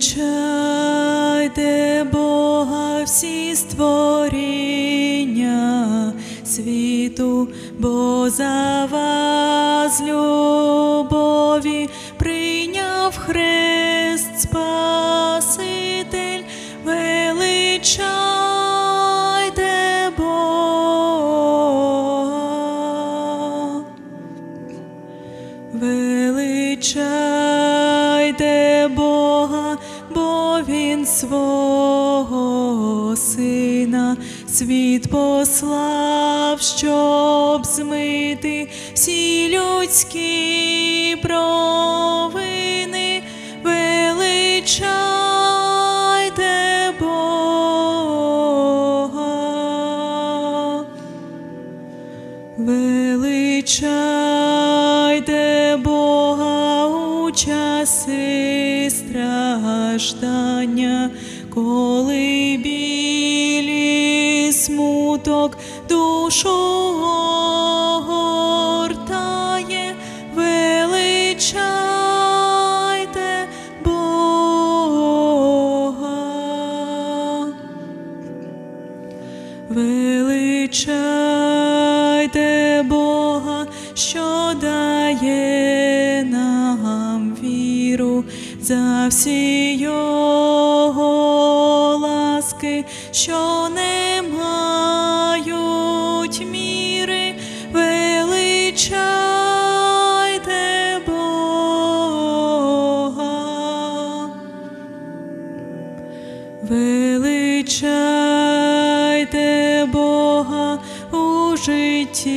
Величайте Бога всі створіння світу, бо за вас любові прийняв хрест Спаситель, величайте світ послав, щоб змити всі людські провини. Величайте Бога. Величайте Бога у часи страждання, душу огортає, величайте Бога. Величайте Бога, що дає нам віру за всі Величайте Бога у житті,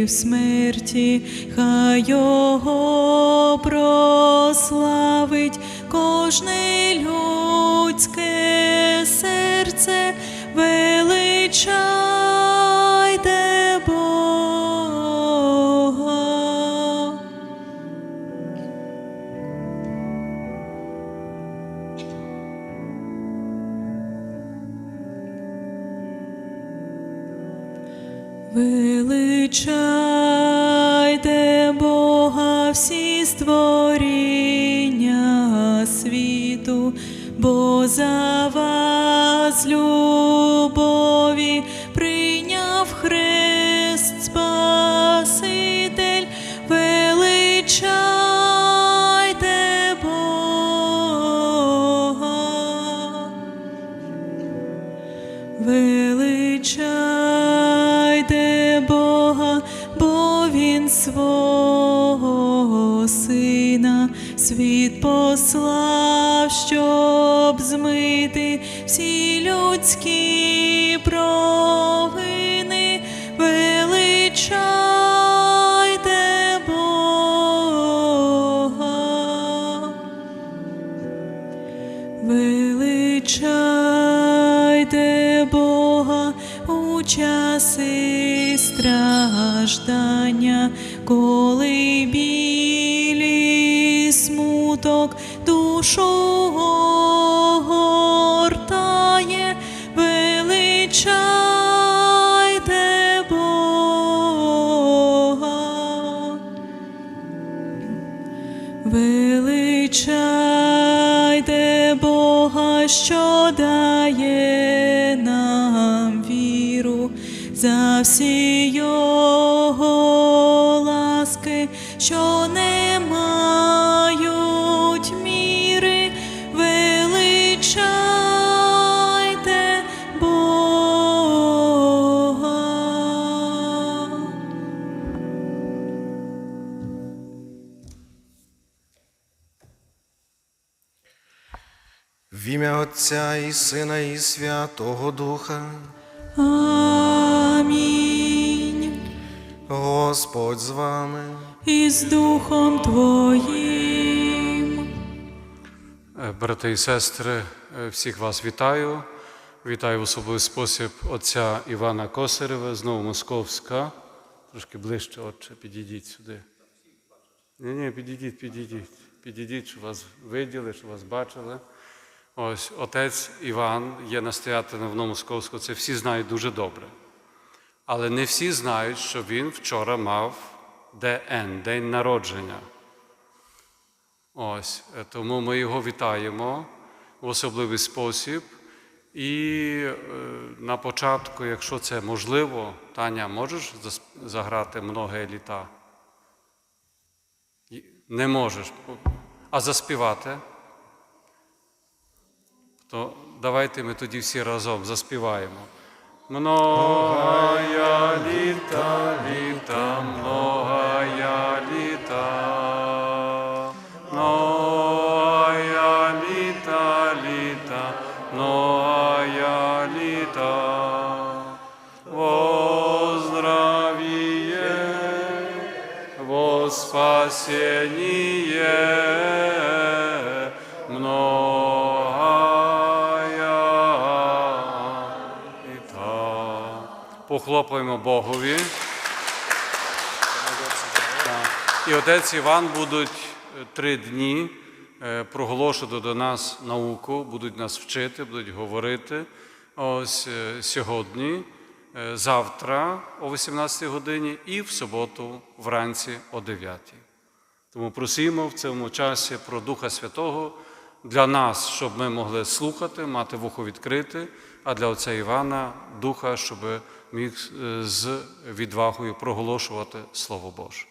і в смерті, хай Його прославить кожне людське серце, величайте Величайте Бога всі створіння світу, бо за вас любові прийняв хрест Спаситель, величайте Бога. Величайте свого Сина світ послав, щоб змити всі людські у часи страждання, коли білі смуток душу всі його ласки, що не мають міри, величайте Бога. В ім'я Отця і Сина, і Святого Духа, Амінь. Господь з вами. І з Духом Твоїм. Е, Брати і сестри, е, всіх вас вітаю. Вітаю в особливий спосіб отця Івана Косарева, знову Московська. Трошки ближче, отче, підійдіть сюди. Ні, ні, підійдіть, підійдіть. Підійдіть, щоб вас виділи, щоб вас бачили. Ось отець Іван є настоятелем в Новомосковську, це всі знають дуже добре. Але не всі знають, що він вчора мав ДН, день народження. Ось, е, тому ми його вітаємо в особливий спосіб. І е, на початку, якщо це можливо, Таня, можеш заграти многе літа? Не можеш. А заспівати? То давайте ми тоді всі разом заспіваємо. Многая літа, літа, многая літа. Многая літа, літа, многая літа. Во спасение, Похлопаємо Богові. І отець Іван будуть е, три дні е, проголошувати до нас науку, будуть нас вчити, будуть говорити. Ось е, сьогодні, завтра о 18 годині і в суботу вранці о 9. Тому просимо в цьому часі про Духа Святого для нас, щоб ми могли слухати, мати вухо відкрите, а для отця Івана Духа, щоб міг е, з відвагою проголошувати Слово Боже.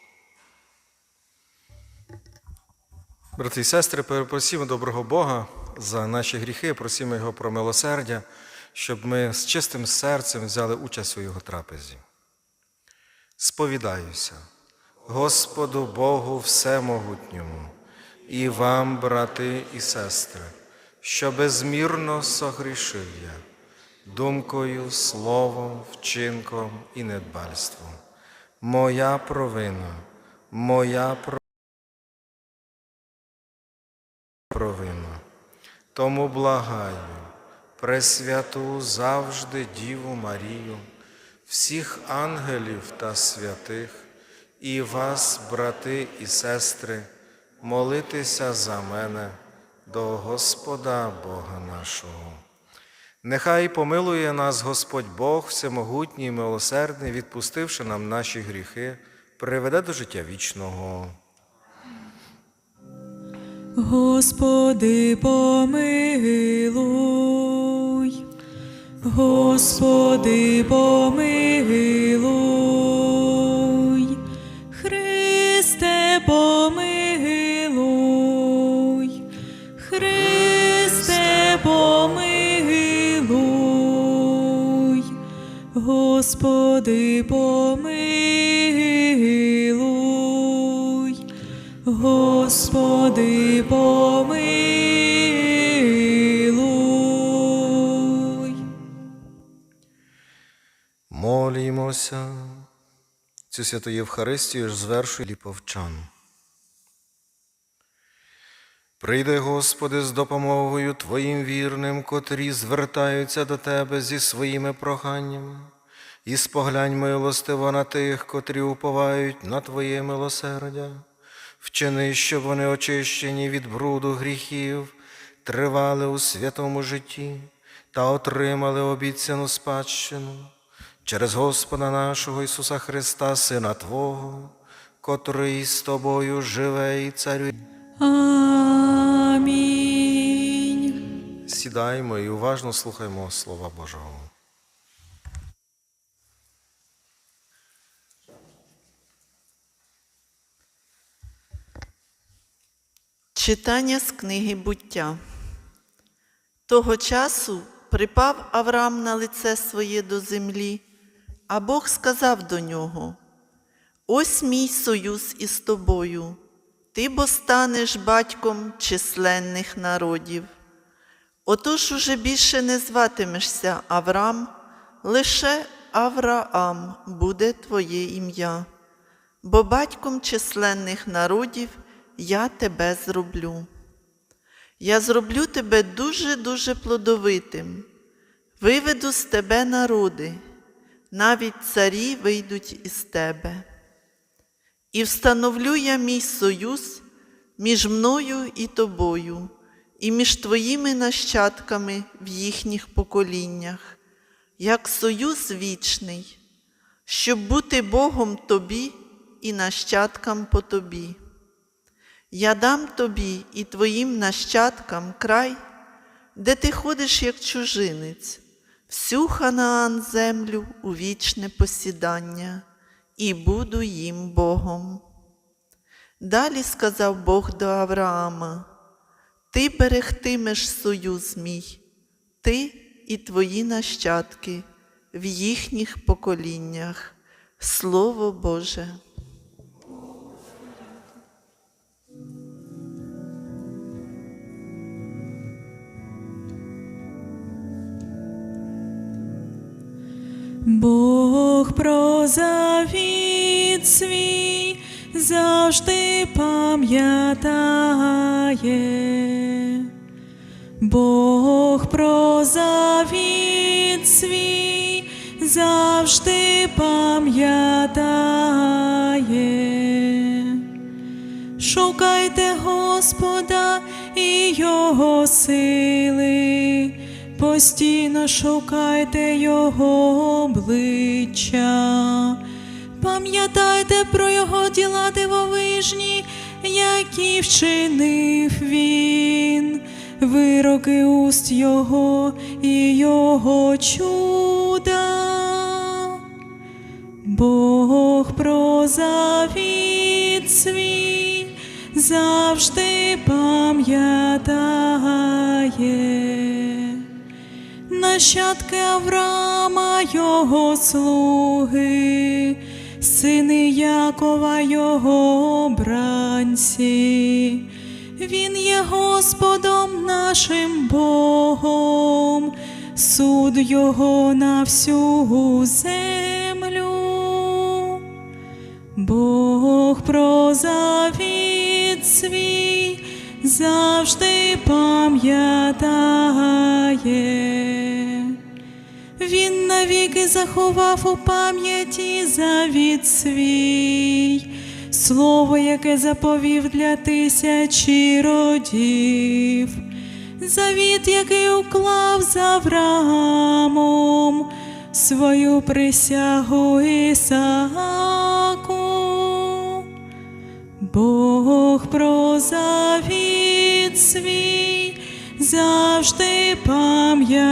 Брати і сестри, перепросімо доброго Бога за наші гріхи, просімо Його про милосердя, щоб ми з чистим серцем взяли участь у Його трапезі. Сповідаюся, Господу Богу Всемогутньому, і вам, брати і сестри, що безмірно согрішив я думкою, словом, вчинком і недбальством. Моя провина, моя провина. Тому благаю, Пресвяту завжди Діву Марію, всіх ангелів та святих, і вас, брати і сестри, молитися за мене до Господа Бога нашого. Нехай помилує нас Господь Бог, всемогутній і милосердний, відпустивши нам наші гріхи, приведе до життя вічного. Господи, помилуй, Господи, помилуй, Господи, помилуй. Господи, помилуй. Молімося. Цю святу Євхаристію ж звершує ліповчан. Прийди, Господи, з допомогою Твоїм вірним, котрі звертаються до Тебе зі своїми проханнями, і споглянь милостиво на тих, котрі уповають на Твоє милосердя. Вчини, щоб вони очищені від бруду гріхів, тривали у святому житті та отримали обіцяну спадщину через Господа нашого Ісуса Христа, Сина Твого, котрий з тобою живе і царює. Амінь. Сідаємо і уважно слухаймо Слова Божого. Читання з книги буття. Того часу припав Авраам на лице своє до землі, а Бог сказав до нього: Ось мій союз із тобою, ти бо станеш батьком численних народів. Отож уже більше не зватимешся Авраам, лише Авраам буде твоє ім'я, бо батьком численних народів я тебе зроблю. Я зроблю тебе дуже-дуже плодовитим, виведу з тебе народи, навіть царі вийдуть із тебе. І встановлю я мій союз між мною і тобою, і між твоїми нащадками в їхніх поколіннях, як союз вічний, щоб бути Богом тобі і нащадкам по тобі. Я дам тобі і твоїм нащадкам край, де ти ходиш як чужинець, всю Ханаан землю у вічне посідання, і буду їм Богом. Далі сказав Бог до Авраама: Ти берегтимеш союз мій, ти і твої нащадки в їхніх поколіннях. Слово Боже. Бог про завіт свій завжди пам'ятає. Бог про завіт свій завжди пам'ятає. Шукайте Господа і Його сили, постійно шукайте Його обличчя, пам'ятайте про Його діла дивовижні, які вчинив Він, вироки уст Його і Його чуда. Бог про завіт свій завжди пам'ятає. Нащадки Авраама його слуги, сини Якова його обранці. Він є Господом нашим Богом, суд його на всю землю. Бог про завіт свій завжди пам'ятає. Навіки заховав у пам'яті завіт свій, слово, яке заповів для тисячі родів, завіт, який уклав з Авраамом, свою присягу Ісааку. Бог про завіт свій завжди пам'ятає.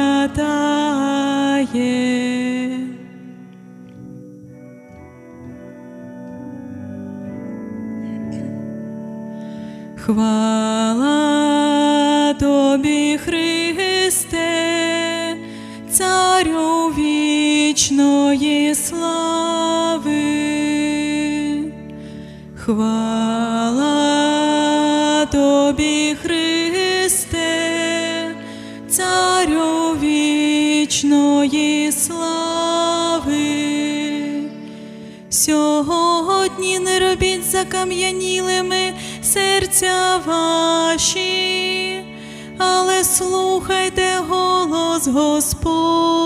Хвала тобі, Христе, Царю вічної слави. Хвала Сьогодні не робіть закам'янілими серця ваші, але слухайте голос Господній.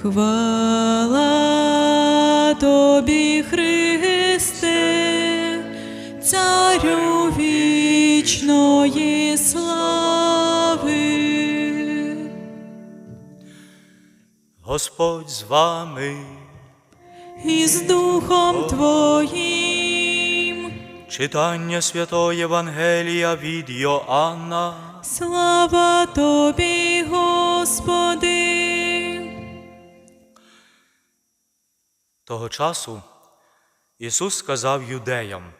Хвала тобі, Христе, Царю вічної слави. Господь з вами, І з Духом Твоїм, читання Святого Євангелія від Йоанна. слава Тобі, Господи. Того часу Ісус сказав юдеям: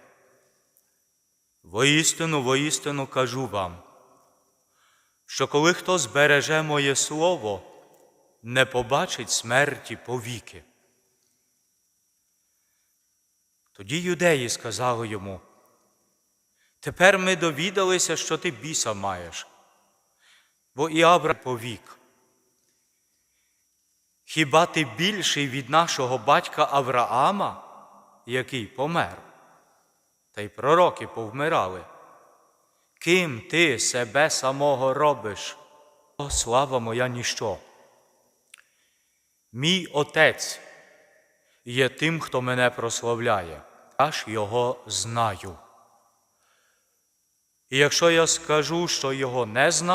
Воістину, воістину кажу вам, що коли хто збереже моє слово, не побачить смерті повіки. Тоді юдеї сказали йому, тепер ми довідалися, що ти біса маєш, бо і Авраам повік. Хіба ти більший від нашого батька Авраама, який помер? Та й пророки повмирали. Ким ти себе самого робиш? О, слава моя ніщо. Мій Отець є тим, хто мене прославляє, аж його знаю. І якщо я скажу, що його не знаю,